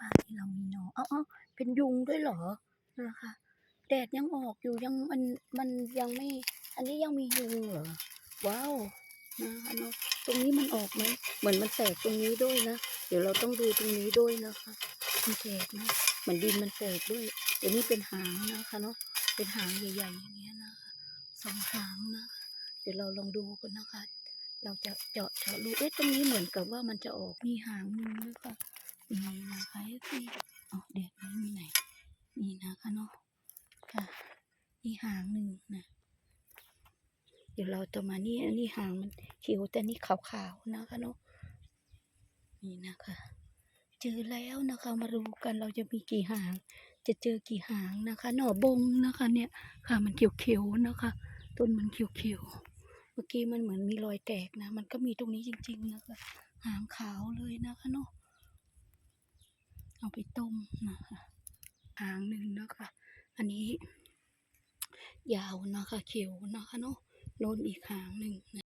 นะคะที่เรามีหนออ๋อเป็นยุงด้วยเหรอนะคะแดดยังออกอยู่ยังมันมันยังไม่ อันนี้ยังมียุงเหรอว้าวนะคะเนาะตรงนี้มันออกไหมเหมือนมันแตกตรงนี้ด้วยนะเดี๋ยวเราต้องดูตรงนี้ด้วยนะคะมันแตกนะเหมือนดินมันแตกด้วยเดี๋ยวนี้เป็นหางนะคะเนาะเป็นหางใหญ่ ๆ อย่างเงี้ยนะคะสองหางนะคะเดี๋ยวเราลองดูกันนะคะ เราจะเจาะเจาะดูเอ๊ะตรงนี้เหมือนกับว่ามันจะออกมีหางนึงนะคะ นี่นะคะที่อ๋อเด็กนี้มีไหน นี่นะคะเนาะค่ะนี่หางหนึ่งนะเดี๋ยวเราจะมานี่อันนี้หางมันเขียวแต่นี่ขาวๆนะคะเนาะนี่นะคะเจอแล้วนะคะมาดูกันเราจะมีกี่หาง จะเจอกี่หางนะคะ หน่อบงนะคะ เนี่ยค่ะมันเขียวๆนะคะ ต้นมันเขียวๆเมื่อกี้มันเหมือนมีรอยแตกนะ มันก็มีตรงนี้จริง ๆนะคะ หางขาวเลยนะคะเนาะ เอาไปต้มนะคะหางหนึ่งนะคะ อันนี้ ยาวนะคะเขียวนะคะเนาะโน้นอีกหางหนึ่งนะ